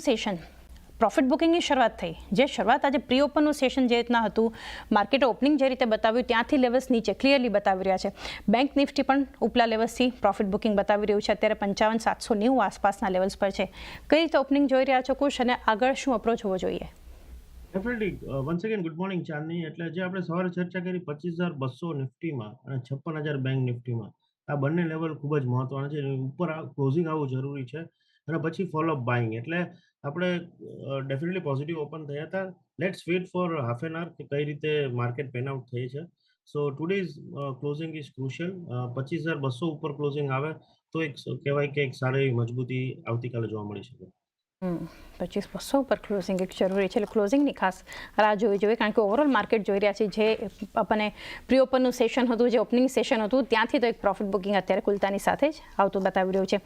ઓપનનું session. Profit બુકિંગની શરૂઆત થઈ. જે શરૂઆત આજે પ્રી ઓપનનું સેશન જે રીતના હતું માર્કેટ ઓપનિંગ જે રીતે બતાવ્યું, ત્યાંથી લેવલ્સ નીચે ક્લિયરલી બતાવી રહ્યા છે. બેંક નિફ્ટી પણ ઉપલા લેવલ્સથી પ્રોફિટ બુકિંગ બતાવી રહ્યું છે. અત્યારે પંચાવન, સાતસો નેવું આસપાસના લેવલ્સ પર છે. કઈ રીતે ઓપનિંગ જોઈ રહ્યા છો કુશ અને આગળ શું અપ્રોચ હોવો જોઈએ? Definitely once again good morning Chandni. એટલે જે આપણે સવારે ચર્ચા કરી પચીસ હજાર બસો નિફ્ટીમાં અને છપ્પન હજાર બેંક નિફ્ટીમાં આ બંને લેવલ ખૂબ જ મહત્વના છે. ઉપર ક્લોઝિંગ આવવું જરૂરી છે. અને પછી ફોલોઅપ બાઇંગ એટલે આપણે ડેફિનેટલી પોઝિટિવ ઓપન થયા હતા. Let's wait for half an hour કે કઈ રીતે માર્કેટ પેન આઉટ થઈ છે. So today's closing is crucial પચીસ હજાર બસો ઉપર ક્લોઝિંગ આવે તો એક કહેવાય કે એક સારી મજબૂતી આવતીકાલે જોવા મળી શકે. પચીસ બસો ઉપર ક્લોઝિંગ એક જરૂરી છે. એટલે ક્લોઝિંગની ખાસ રાહ જોવી જોઈએ, કારણ કે ઓવરઓલ માર્કેટ જોઈ રહ્યા છે, જે આપણને પ્રી ઓપનનું સેશન હતું, જે ઓપનિંગ સેશન હતું, ત્યાંથી તો એક પ્રોફિટ બુકિંગ અત્યારે ખુલતાની સાથે જ આવતું બતાવી રહ્યું છે.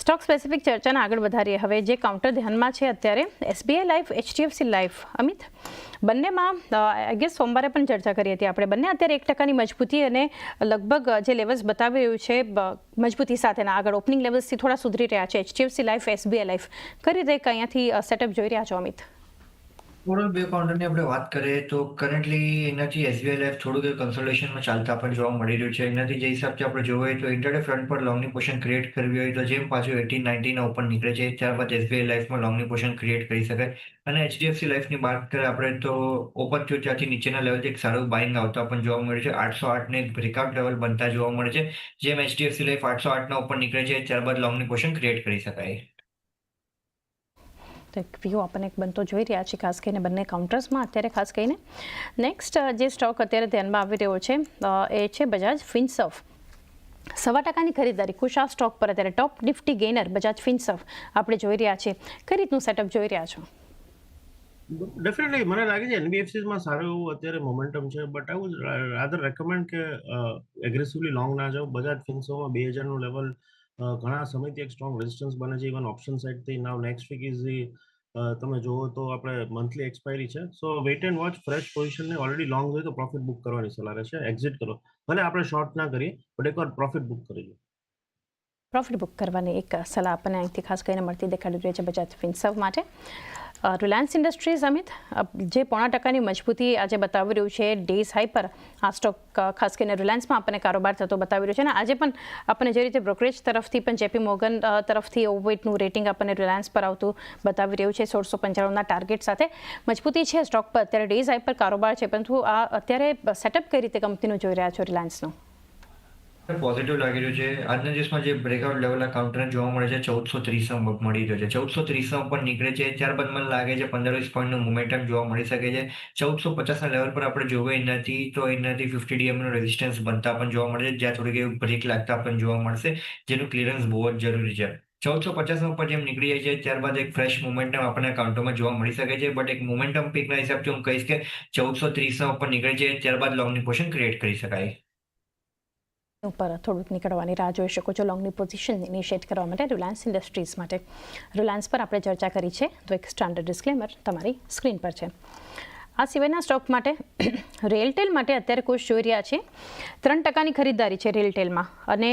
સ્ટોક સ્પેસિફિક ચર્ચાને આગળ વધારીએ હવે, જે કાઉન્ટર ધ્યાનમાં છે અત્યારે SBI life HDFC life Amit? બંનેમાં આઈ ગેસ સોમવારે પણ ચર્ચા કરી હતી આપણે. બંને અત્યારે એક ટકાની મજબૂતી અને લગભગ જે લેવલ્સ બતાવી રહ્યું છે મજબૂતી સાથેના. આગળ ઓપનિંગ લેવલ્સથી થોડા સુધરી રહ્યા છે. એચડીએફસી લાઈફ એસબીઆઈ લાઈફ કઈ રીતે અહીંયાથી સેટઅપ જોઈ રહ્યા છો, અમિત? ઓવરઓલ બે કાઉન્ટરની આપણે વાત કરીએ તો કરન્ટલી એનાથી એસબીઆઈ લાઈફ થોડુંક કન્સોલેશનમાં ચાલતા પણ જોવા મળી રહ્યું છે. એનાથી જે હિસાબથી આપણે જોઈએ તો ઇન્ટરડે ફ્રન્ટ પર લોંગની પોઝિશન ક્રિએટ કરવી હોય તો જેમ પાછું એટીન નાઇન્ટીના ઓપન નીકળે છે, ત્યારબાદ એસબીઆઈ લાઈફમાં લોંગની પોઝિશન ક્રિએટ કરી શકાય. અને એચડીએફસી લાઈફની વાત કરીએ આપણે તો ઓપન થયું ત્યાંથી નીચેના લેવલથી એક સારું બાઇંગ આવતા પણ જોવા મળ્યું છે. આઠસો આઠને એક બ્રેકઆઉટ લેવલ બનતા જોવા મળે છે. જેમ એચડીએફસી લાઈફ આઠસો આઠના ઓપન નીકળે છે, ત્યારબાદ લોંગની પોઝિશન ક્રિએટ કરી શકાય. તો વ્યૂ આપણને એક બનતો જોઈ રહ્યા છે ખાસ કરીને બંને કાઉન્ટર્સમાં. અત્યારે ખાસ કરીને નેક્સ્ટ જે સ્ટોક અત્યારે ધ્યાનમાં આવી રહ્યો છે એ છે બજાજ ફિન્સફ સવા ટકાની ખરીદારી આ સ્ટોક પર અત્યારે top Nifty gainer Bajaj Finserv આપણે જોઈ રહ્યા છીએ. કઈ રીતનું સેટઅપ જોઈ રહ્યા છો? ડેફિનેટલી મને લાગે છે એનબીએફસીમાં સારું એવું અત્યારે મોમેન્ટમ છે but I would rather recommend કે એગ્રેસિવલી લોંગ ના જાઓ. બજાજ ફિન્સોમાં બે હજારનું લેવલ ઘણા સમયથી એક સ્ટ્રોંગ રેઝિસ્ટન્સ બને છે even option સાઇડથી now next week is the તમે જુઓ તો આપણે મંથલી એક્સપાયરી છે. So wait and watch fresh પોઝિશનને already long હોય તો પ્રોફિટ બુક કરવાની સલાહ રહેશે. એક્ઝિટ કરો. ભલે આપણે શોર્ટ ના કરીએ બટ એકવાર પ્રોફિટ બુક કરી લો. પ્રોફિટ બુક કરવાની એક સલાહ આપણને અહીંથી ખાસ કરીને મળતી દેખાડી રહી છે બજાજ ફિન્સવ માટે. રિલાયન્સ ઇન્ડસ્ટ્રીઝ અમિત જે પોણા ટકાની મજબૂતી આજે બતાવી રહ્યું છે ડેઝ હાઈ પર આ સ્ટોક ખાસ કરીને રિલાયન્સમાં આપણને કારોબાર થતો બતાવી રહ્યો છે. અને આજે પણ આપણને જે રીતે બ્રોકરેજ તરફથી પણ જેપી મોગન તરફથી ઓવરવેટનું રેટિંગ આપણને રિલાયન્સ પર આવતું બતાવી રહ્યું છે, સોળસો પંચાણુંના ટાર્ગેટ સાથે. મજબૂતી છે સ્ટોક પર. અત્યારે ડેઝ હાઈ પર કારોબાર છે, પરંતુ આ અત્યારે સેટઅપ કઈ રીતે કંપનીનું જોઈ રહ્યા છો રિલાયન્સનું પોઝિટિવ લાગી રહ્યું છે. આજના દિવસમાં જે બ્રેકઆઉટ લેવલના કાઉન્ટરને જોવા મળે છે, ચૌદસો ત્રીસમાં મળી રહ્યો છે. ચૌદસો ત્રીસમાં ઉપર નીકળે છે. ત્યારબાદ મને લાગે છે પંદર વીસ પોઈન્ટનું મોમેન્ટમ જોવા મળી શકે છે. ચૌદસો પચાસના લેવલ પર આપણે જોવે નથી તો એનાથી ફિફ્ટી ડીએમનું રેઝિસ્ટન્સ બનતા પણ જોવા મળે છે. જ્યાં થોડીક એવું બ્રેક લાગતા પણ જોવા મળશે, જેનું ક્લિયરન્સ બહુ જ જરૂરી છે. ચૌદસો પચાસ ઉપર જેમ નીકળી જાય છે ત્યારબાદ એક ફ્રેશ મોમેન્ટમ આપણને કાઉન્ટરમાં જોવા મળી શકે છે. બટ એક મોમેન્ટમ પીકના હિસાબથી હું કહીશ કે ચૌદસો ત્રીસના ઉપર નીકળે છે. ત્યારબાદ લોંગની પોઝિશન ક્રિએટ કરી શકાય. ઉપર થોડુંક નીકળવાની રાહ જોઈ શકો છો. લોંગની પોઝિશન ઇનિશિયેટ કરવા માટે રિલાયન્સ ઇન્ડસ્ટ્રીઝ માટે. રિલાયન્સ પર આપણે ચર્ચા કરી છે. તો એક સ્ટાન્ડર્ડ ડિસ્ક્લેમર તમારી સ્ક્રીન પર છે. આ સિવાયના સ્ટોક માટે રેલટેલ માટે અત્યારે કોશ જોઈ રહ્યા છે. ત્રણ ટકાની ખરીદદારી છે રેલટેલમાં અને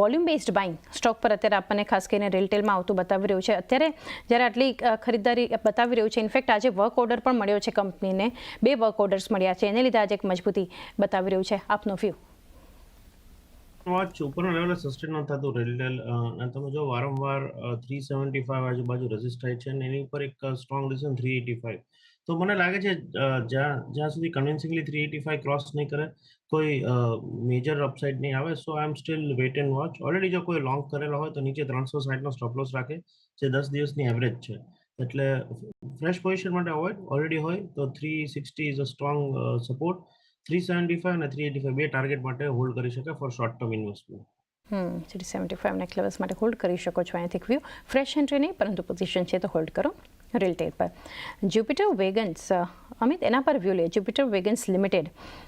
વોલ્યુમ બેઝડ બાઇંગ સ્ટોક પર અત્યારે આપણને ખાસ કરીને રેલટેલમાં આવતું બતાવી રહ્યું છે. અત્યારે જ્યારે આટલી ખરીદારી બતાવી રહ્યું છે ઇનફેક્ટ આજે વર્ક ઓર્ડર પણ મળ્યો છે કંપનીને બે વર્ક ઓર્ડર્સ મળ્યા છે. એને લીધે આજે એક મજબૂતી બતાવી રહ્યું છે. આપનો વ્યૂ વોચ ઉપરના લેવલે સસ્ટેન ન થતું. રેલ અને તમે જો વારંવાર થ્રી સેવન્ટી ફાઈવ આજુબાજુ રજીસ્ટ થાય છે અને એની ઉપર એક strong reason three eighty five તો મને લાગે છે જ્યાં જ્યાં સુધી convincingly three eighty five cross નહીં કરે, કોઈ મેજર અપસાઇડ નહીં આવે so I am still wait and watch already જો કોઈ લોંગ કરેલો હોય તો નીચે ત્રણસો સાઠનો સ્ટોપ લોસ રાખે, જે દસ દિવસની એવરેજ છે. એટલે ફ્રેશ પોઝિશન માટે અવોઇડ ઓલરેડી હોય તો three sixty is a strong support three seventy five અને થ્રી એટી ફાઈવ બે ટાર્ગેટ માટે હોલ્ડ કરી શકે for short term investment hmm three seventy five neck levels માટે હોલ્ડ કરી શકો છો અહીંયાથી વ્યૂ ફ્રેશ એન્ટ્રી નહીં, પરંતુ પોઝિશન છે તો હોલ્ડ કરો. રિટેલ પર. જ્યુપિટર વેગન્સ અમિત, એના પર વ્યૂ લે. જ્યુપિટર વેગન્સ લિમિટેડ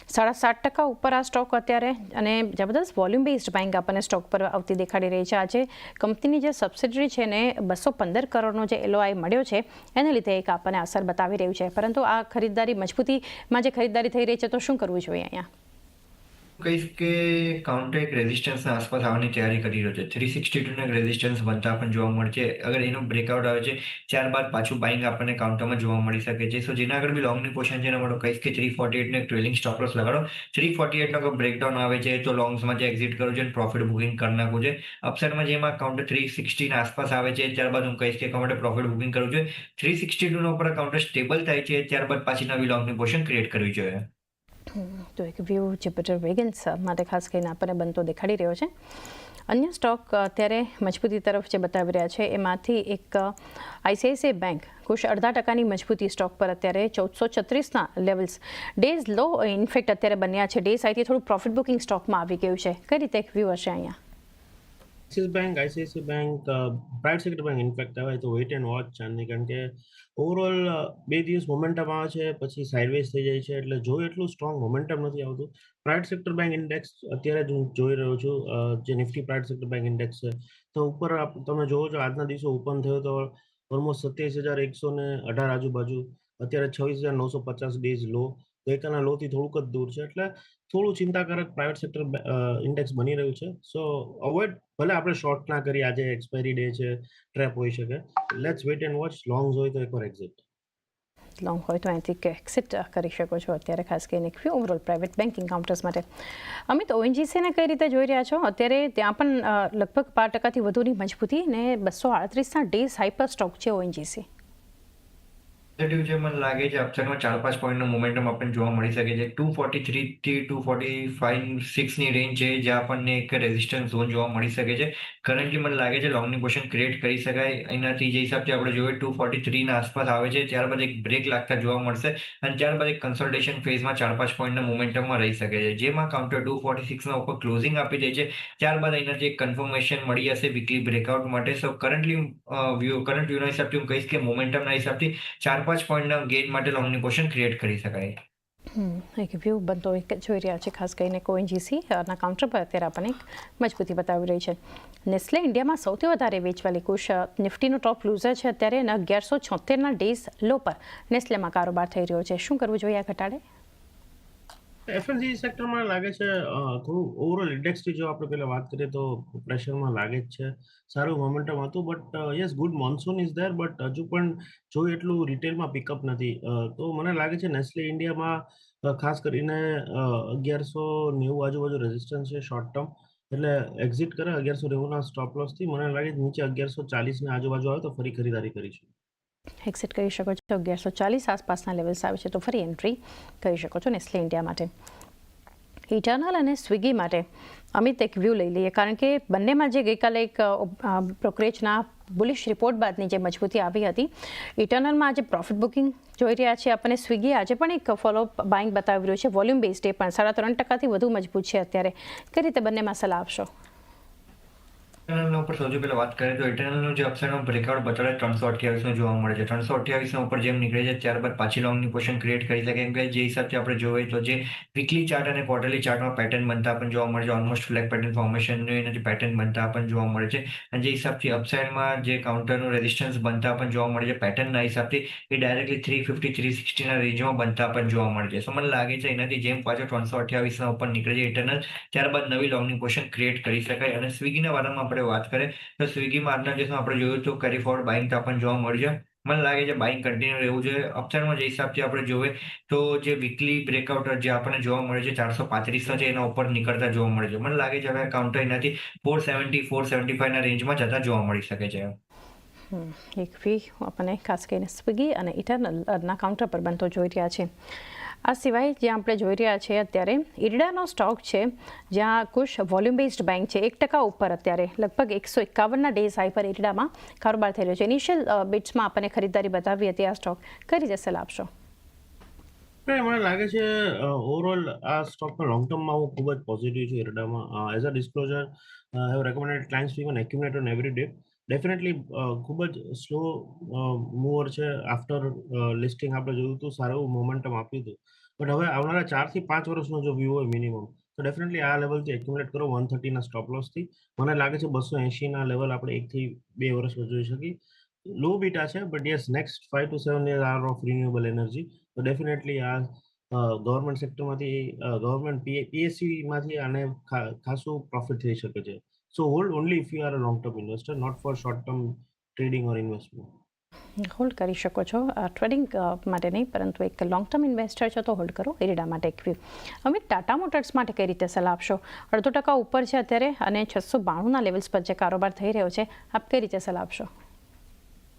સાડા સાત ટકા ઉપર આ સ્ટોક અત્યારે, અને જબરદસ્ત વોલ્યુમ બેઝડ બેંક આપણને સ્ટોક પર આવતી દેખાડી રહી છે. આજે કંપનીની જે સબસિડરી છે ને, બસો પંદર કરોડનો જે એલઓઆઈ મળ્યો છે, એને લીધે એક આપણને અસર બતાવી રહ્યું છે. પરંતુ આ ખરીદદારી મજબૂતીમાં જે ખરીદદારી થઈ રહી છે, તો શું કરવું જોઈએ અહીંયા? કહીશ કે કાઉન્ટર એક રેઝિસ્ટન્સના આસપાસ આવવાની તૈયારી કરી રહ્યો છે. થ્રી સિક્સટી ટુ એક રેઝિસ્ટન્સ બનતા પણ જોવા મળશે અગર એનું બ્રેકઆઉટ આવે છે, ત્યારબાદ પાછું બાઇંગ આપણને કાઉન્ટરમાં જોવા મળી શકે છે. સો જેના આગળ બી લોંગની પોઝિશન છે, એના માટે કહીશ કે થ્રી ફોર્ટી એટનો એક ટ્રેલિંગ સ્ટોપ લોસ લગાડો. થ્રી ફોર્ટી એટનો બ્રેકડાઉન આવે છે, તો લોંગ્સમાં જે એક્ઝિટ કરવું છે પ્રોફિટ બુકિંગ કરી નાખવું છે. અપસાઇડમાં જેમાં કાઉન્ટર થ્રી સિક્સટીના આસપાસ આવે છે, ત્યારબાદ હું કહીશ કે કાઉન્ટર પ્રોફિટ બુકિંગ કરવું જોઈએ થ્રી સિક્સટી ટુનો ઉપર કાઉન્ટર સ્ટેબલ થાય છે, ત્યારબાદ પાછી નવી લોંગની પોઝિશન ક્રિએટ કરવી જોઈએ. તો એક વ્યૂ જુપિટર વેગન્સ માટે ખાસ કરીને આપણને બનતો દેખાડી રહ્યો છે. અન્ય સ્ટોક અત્યારે મજબૂતી તરફ જે બતાવી રહ્યા છે, એમાંથી એક આઈસીઆઈસીઆઈ બેંક કુશ અડધા ટકાની મજબૂતી સ્ટોક પર અત્યારે ચૌદસો છત્રીસના levels days low in fact અત્યારે બન્યા છે. ડે આઈથી થોડું પ્રોફિટ બુકિંગ સ્ટોકમાં આવી ગયું છે. કઈ રીતે એક વ્યૂ હશે અહીંયા? Axis bank ICIC bank private sector bank in fact આવે તો વેઇટ એન્ડ વોચ ચાંદની કારણ કે ઓવરઓલ બે દિવસ મોમેન્ટમ આવે છે, પછી સાઇડવેઝ થઈ જાય છે, એટલે જો એટલું સ્ટ્રોંગ મોમેન્ટમ નથી આવતું. પ્રાઇવેટ સેક્ટર બેંક ઇન્ડેક્સ અત્યારે જ હું જોઈ રહ્યો છું જે Nifty private sector bank index છે. તો ઉપર તમે જોવો છો આજના દિવસે ઓપન થયો તો ઓલમોસ્ટ સત્યાવીસ હજાર એકસો ને અઢાર આજુબાજુ, અત્યારે છવ્વીસ હજાર નવસો પચાસ ડેઝ લો ગઈકાલના લોથી થોડુંક જ દૂર છે. એટલે થોડું ચિંતાકારક પ્રાઇવેટ સેક્ટર ઇન્ડેક્સ બની રહ્યું છે. સો અવોઇડ ભલે આપણે શોર્ટ ના કરીએ, આજે એક્સપાયરી ડે છે ટ્રેપ હોઈ શકે. Let's wait and watch long હોય તો એકવાર એક્ઝિટ લોંગ હોય તો અહીંથી એક્સિટ કરી શકો છો. અત્યારે ખાસ કરીને એક ઓવરઓલ પ્રાઇવેટ બેન્કિંગ કાઉન્ટર્સ માટે. અમિત ઓએનજીસીને કઈ રીતે જોઈ રહ્યા છો? અત્યારે ત્યાં પણ લગભગ બાર ટકાથી વધુની મજબૂતી ને બસો આડત્રીસના ડેઝ હાઈપર સ્ટોક છે ઓએનજીસી પોઝિટિવ છે, મને લાગે છે અપસાઇડમાં ચાર પાંચ પોઈન્ટનો મોમેન્ટમ આપણને જોવા મળી શકે છે. ટુ ફોર્ટી થ્રી થી ટુ ફોર્ટી ફાઈવ સિક્સની રેન્જ છે, જ્યાં આપણને એક રેઝિસ્ટન્સ ઝોન જોવા મળી શકે છે. કરન્ટલી મને લાગે છે લોંગની પોઝિશન ક્રિએટ કરી શકાય. એનાથી જે હિસાબથી આપણે જોઈએ ટુ ફોર્ટી થ્રીના આસપાસ આવે છે, ત્યારબાદ એક બ્રેક લાગતા જોવા મળશે અને ત્યારબાદ એક કન્સલ્ટેશન ફેઝમાં ચાર પાંચ પોઈન્ટના મોમેન્ટમમાં રહી શકે છે. જેમાં કાઉન્ટર ટુ ફોર્ટી સિક્સના ઉપર ક્લોઝિંગ આપી દે છે. ત્યારબાદ એનાથી એક કન્ફર્મેશન મળી જશે વીકલી બ્રેકઆઉટ માટે. સો કરન્ટલી વ્યૂ કરંટ વ્યૂના હિસાબથી હું કહીશ કે મોમેન્ટમના હિસાબથી ચાર પાંચ પોઈન્ટના ગેઇન માટે લોંગની પોઝિશન ક્રિએટ કરી શકાય. એક વ્યૂ બનતો એક જોઈ રહ્યા છે, ખાસ કરીને કોએનજીસીના કાઉન્ટર પર. અત્યારે આપણને એક મજબૂતી બતાવી રહી છે. નેસ્લે ઇન્ડિયામાં સૌથી વધારે વેચવાલી કુશ નિફ્ટીનો ટોપ લૂઝર છે અત્યારે અગિયારસો છોતેરના ડેઝ લો પર નેસ્લેમાં કારોબાર થઈ રહ્યો છે. શું કરવું જોઈએ આ ઘટાડે? એફએમસીજી સેક્ટરમાં લાગે છે થોડું ઓવરઓલ ઇન્ડેક્સથી જો આપણે પહેલાં વાત કરીએ તો પ્રેશરમાં લાગે જ છે. સારું મોમેન્ટમ હતું but yes good monsoon is there but હજુ પણ જો એટલું રિટેલમાં પિકઅપ નથી. તો મને લાગે છે નેસ્લે ઇન્ડિયામાં ખાસ કરીને અગિયારસો નેવું આજુબાજુ રેઝિસ્ટન્સ છે શોર્ટ ટર્મ એટલે એક્ઝિટ કરે, અગિયારસો નેવુંના સ્ટોપ લોસથી મને લાગે નીચે અગિયારસો ચાલીસની આજુબાજુ આવે તો ફરી ખરીદારી કરીશું. એક્સિટ કરી શકો છો. અગિયારસો ચાલીસ આસપાસના લેવલ્સ આવે છે તો ફરી એન્ટ્રી કરી શકો છો નેસ્લે ઇન્ડિયા માટે. ઇટર્નલ અને સ્વિગી માટે અમિત એક વ્યૂ લઈ લઈએ. કારણ કે બંનેમાં જે ગઈકાલે એક બ્રોકરેજના બુલિશ રિપોર્ટ બાદની જે મજબૂતી આવી હતી ઇટર્નલમાં આજે પ્રોફિટ બુકિંગ જોઈ રહ્યા છે આપણને સ્વિગી આજે પણ એક ફોલો બાઇંગ બતાવી રહ્યું છે. વોલ્યુમ બેઝ પણ સાડા ત્રણ ટકાથી વધુ મજબૂત છે અત્યારે. કઈ રીતે બંનેમાં સલાહ આપશો? ઉપર સૌથી પહેલા વાત કરીએ તો ઇટરનલનું જે અપસાઇડનું બ્રેકઆઉટ બતાવે ત્રણસો અઠ્યાવીસનું જોવા મળે છે. ત્રણસો અઠ્યાવીસના ઉપર જેમ નીકળે છે, ત્યારબાદ પાછી લોંગની પોઝિશન ક્રિએટ કરી શકે. કેમ કે જે હિસાબથી આપણે જોઈએ તો જે વીકલી ચાર્ટ અને ક્વાર્ટરલી ચાર્ટમાં પેટર્ન બનતા પણ જોવા મળે છે. ઓલમોસ્ટ ફ્લેગ પેટર્ન ફોર્મેશનનું એનાથી પેટર્ન બનતા પણ જોવા મળે છે. અને જે હિસાબથી અપસાઇડમાં જે કાઉન્ટરનું રેઝિસ્ટન્સ બનતા પણ જોવા મળે છે. પેટર્નના હિસાબથી એ ડાયરેક્ટલી થ્રી ફિફ્ટી થ્રી સિક્સટીના રેન્જમાં બનતા પણ જોવા મળે છે. સો મને લાગે છે એનાથી જેમ પાછો ત્રણસો અઠ્યાવીસના ઉપર નીકળે છે ઇટરનલ ત્યારબાદ નવી લોંગની પોઝિશન ક્રિએટ કરી શકાય. અને સ્વિગીના બારામાં આપણે વાત કરીએ તો સ્વિગીમાં આજના દિવસમાં આપણે જોયું તો કેરી ફોર્ડ બાઇંગ પણ જોવા મળશે મને લાગે છે બાઇંગ કન્ટિન્યુ રહેવું જોઈએ. અપસાઇડમાં જે હિસાબથી આપણે જોઈએ તો જે વીકલી બ્રેકઆઉટ જે આપણને જોવા મળે છે, ચારસો પાંત્રીસનો છે, એના ઉપર નીકળતા જોવા મળે છે. મને લાગે છે, હવે કાઉન્ટર એનાથી ફોર સેવન્ટી ફોર સેવન્ટી ફાઈવના રેન્જમાં જતા જોવા મળી શકે છે. એક ફી આપણને ખાસ કરીને સ્વિગી અને ઇટરનલના કાઉન્ટર પર બનતો જોઈ રહ્યા છે આ સિવાય જે આપણે જોઈ રહ્યા છે અત્યારે, ઈરડાનો સ્ટોક છે, જ્યાં કુશ વોલ્યુમ બેઝડ બેંક છે, એક ટકા ઉપર અત્યારે, લગભગ એકસો એકાવનના ડેઝ હાઈ પર ઈરડામાં કારોબાર થઈ રહ્યો છે. ઇનિશિયલ બિટ્સમાં આપણને ખરીદદારી બતાવી હતી આ સ્ટોક કઈ રીતે આપશો? મને લાગે છે ઓવરઓલ આ સ્ટોકમાં લોંગ ટર્મમાં હું ખૂબ જ પોઝિટિવ છું એરડામાં as a disclosure have recommended clients to even accumulate on every day definitely ખૂબ જ સ્લો મૂવર છે. આફ્ટર લિસ્ટિંગ આપણે જોયું હતું, સારું એવું મોમેન્ટમ આપ્યું હતું. બટ હવે આવનારા ચારથી પાંચ વર્ષનો જો વ્યૂ હોય મિનિમમ તો ડેફિનેટલી આ લેવલથી એક્યુમુલેટ કરો. વન થર્ટીના સ્ટોપ લોસથી મને લાગે છે બસો એંશીના લેવલ આપણે એકથી બે વર્ષમાં જોઈ શકીએ. લો બીટા છે but yes next five to seven year are of renewable energy તો ડેફિનેટલી આ ગવર્મેન્ટ સેક્ટરમાંથી ગવર્મેન્ટ પીએસસીમાંથી આને ખાસું પ્રોફિટ થઈ શકે છે. So hold only if you are a long-term investor, not for short-term trading or investment. Hold કરી શકો છો. ટ્રેડિંગ માટે નહીં પરંતુ એક લોંગ ટર્મ ઇન્વેસ્ટર છો તો હોલ્ડ કરો. એરિડા માટે વ્યૂ અમિત ટાટા મોટર્સ માટે કઈ રીતે સલાહ આપશો? અડધો ટકા ઉપર છે અત્યારે અને છસો બાણુંના લેવલ્સ પર જે કારોબાર થઈ રહ્યો છે આપ કઈ રીતે સલાહ આપશો?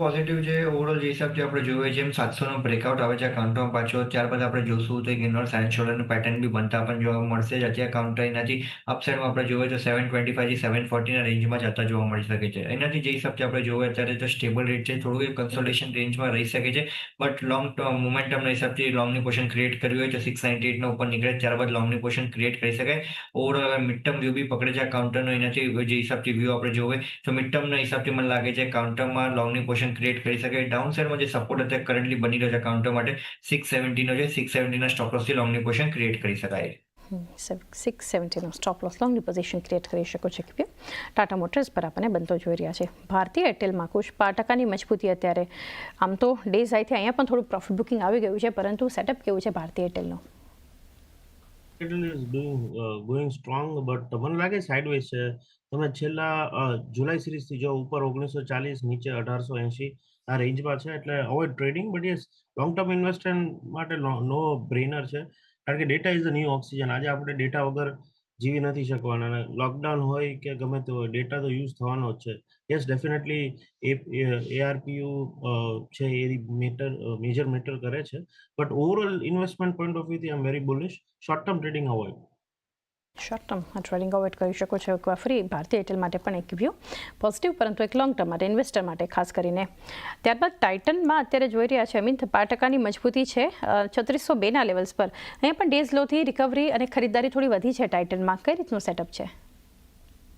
પોઝિટિવ છે ઓવરઓલ જે હિસાબથી આપણે જોઈએ જેમ સાતસો નો બ્રેકઆઉટ આવે છે કાઉન્ટરમાં પાછો. ત્યારબાદ આપણે જોશું તો એક સાયન્સ શોલ્ડરનું પેટર્ન બી બનતા પણ જોવા મળશે. જ અત્યારે કાઉન્ટર એનાથી અપસાઇડમાં આપણે જોઈએ તો સેવન ટ્વેન્ટી ફાઈવ સેવન ફોર્ટીના રેન્જમાં જતા જોવા મળી શકે છે. એનાથી જે હિસાબથી આપણે જોઈએ અત્યારે તો સ્ટેબલ રેટ છે, થોડું કન્સોલેશન રેન્જમાં રહી શકે છે. બટ લોંગ ટર્મ મોમેન્ટમના હિસાબથી લોંગની પોઝિશન ક્રિએટ કરવી હોય તો સિક્સ નાઇન્ટી એટના ઉપર નીકળે, ત્યારબાદ લોંગની પોઝિશન ક્રિએટ કરી શકાય. ઓવરઓલ મિડ ટર્મ વ્યૂ બી પકડે છે કાઉન્ટરનો એનાથી જે હિસાબથી વ્યૂ આપણે જોવે, તો મિડ ટર્મના હિસાબથી મને લાગે છે કાઉન્ટરમાં લોંગની ક્રિએટ કરી શકે. ડાઉન સાઈડમાં જે સપોર્ટ અત્યારે કરન્ટલી બની રહ્યો છે કાઉન્ટર માટે સિક્સ સેવન્ટીનો છે સિક્સ સેવન્ટીના સ્ટોપલોસથી લોંગની પોઝિશન ક્રિએટ કરી શકાય. સિક્સ સેવન્ટીનો સ્ટોપ લોસ લોંગની પોઝિશન ક્રિએટ કરી શકો છો કે ટાટા મોટર્સ પર આપણને બનતો જોઈ રહ્યા છે. ભારતીય એરટેલમાં કુશ બાર ટકાની મજબૂતી અત્યારે, આમ તો ડેઝ આઈથી અહીંયા પણ થોડું પ્રોફિટ બુકિંગ આવી ગયું છે, પરંતુ સેટઅપ કેવું છે ભારતીય એરટેલનું Capital is doing going strong but મને લાગે સાઇડવેઝ છે? તમે છેલ્લા જુલાઈ સિરીઝથી જો ઉપર ઓગણીસો ચાલીસ, નીચે અઢારસો એંશી, આ રેન્જમાં છે, એટલે avoid trading but yes long term investment માટે નો બ્રેનર છે. કારણ કે data is the new oxygen આજે આપણે ડેટા વગર જીવી નથી શકવાના અને લોકડાઉન હોય કે ગમે તે હોય ડેટા તો યુઝ થવાનો જ છે. યસ ડેફિનેટલી એઆરપીયુ છે એ મેટર મેજર મેટર કરે છે. But overall investment point of વ્યૂથી am very bullish short term trading avoid short term trading avoid કરી શકો છો. એકવાર ફ્રી ભારતીય એરટેલ માટે પણ એક વ્યૂ પોઝિટિવ પરંતુ એક લોંગ ટર્મ માટે ઇન્વેસ્ટર માટે ખાસ કરીને. ત્યારબાદ ટાઇટનમાં અત્યારે જોઈ રહ્યા છે અમિત બાર ટકાની મજબૂતી છે. છત્રીસો બેના લેવલ્સ પર. અહીંયા પણ ડેઝ લોથી રિકવરી અને ખરીદારી થોડી વધી છે ટાઇટનમાં કઈ રીતનું સેટઅપ છે?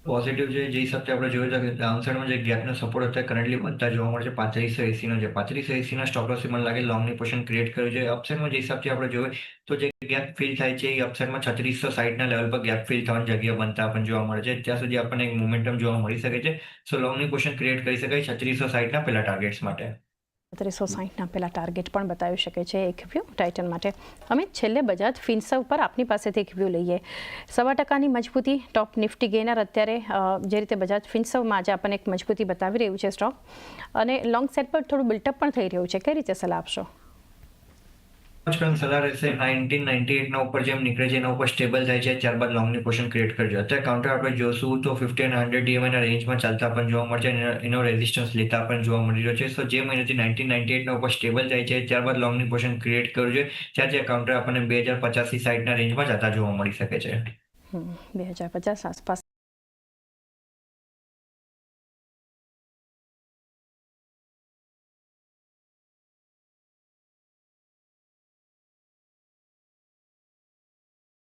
પોઝિટિવ છે, જે હિસાબથી આપણે જોયું છે કે ડાઉન સાઇડમાં જે ગેપનો સપોર્ટ અત્યારે કરન્ટલી બનતા જોવા મળે છે, પાંત્રીસો એસીનો છે. પાંત્રીસો એસીના સ્ટોક લોસથી મને લાગે લોંગની પોઝિશન ક્રિએટ કર્યું છે. અપસાઇડમાં જે હિસાબથી આપણે જોઈએ તો જે ગેપ ફિલ થાય છે, એ અપસાઇડમાં છત્રીસો સાઈડના લેવલ પર ગેપ ફિલ થવાની જગ્યા બનતા પણ જોવા મળે છે. ત્યાં સુધી આપણને એક મોમેન્ટમ જોવા મળી શકે છે. સો લોંગની ક્વેશ્ચન ક્રિએટ કરી શકાય છત્રીસો સાઈડના પહેલા ટાર્ગેટ્સ માટે. ત્રીસો સાહીઠના પહેલા ટાર્ગેટ પણ બતાવી શકે છે એક વ્યૂ ટાઇટન માટે. અમે છેલ્લે બજાજ ફિન્સવ પર આપની પાસેથી એક વ્યૂ લઈએ. સવા ટકાની મજબૂતી ટોપ નિફ્ટી ગેનર અત્યારે જે રીતે બજાજ ફિન્સવમાં આજે આપણને એક મજબૂતી બતાવી રહ્યું છે સ્ટોક અને લોંગ સેટ પર થોડું બિલ્ટઅપ પણ થઈ રહ્યું છે. કઈ રીતે સલાહ આપશો? આજકાલ સલાહ રહેશે? નાઇન્ટીન નાઇન્ટી એટના ઉપર જેમ નીકળે છે, એના ઉપર સ્ટેબલ થાય છે, ત્યારબાદ લોંગની પોઝિશન ક્રિએટ કરજો. અત્યારે કાઉન્ટર આપણે જોશું તો ફિફ્ટી અને હંડ્રેડ ડીએમઆઈના રેન્જમાં ચાલતા પણ જોવા મળશે અને એનો રેઝિસ્ટન્સ લેતા પણ જોવા મળી રહ્યો છે. સો જે મહિનાથી નાઇન્ટીન નાઇન્ટી એટના ઉપર સ્ટેબલ થાય છે, ત્યારબાદ લોંગની પોઝિશન ક્રિએટ કરવું જોઈએ જ્યાં જે કાઉન્ટર આપણને બે હજાર પચાસની સાઈડના રેન્જમાં જતા જોવા મળી શકે છે. બે હજાર પચાસ આસપાસ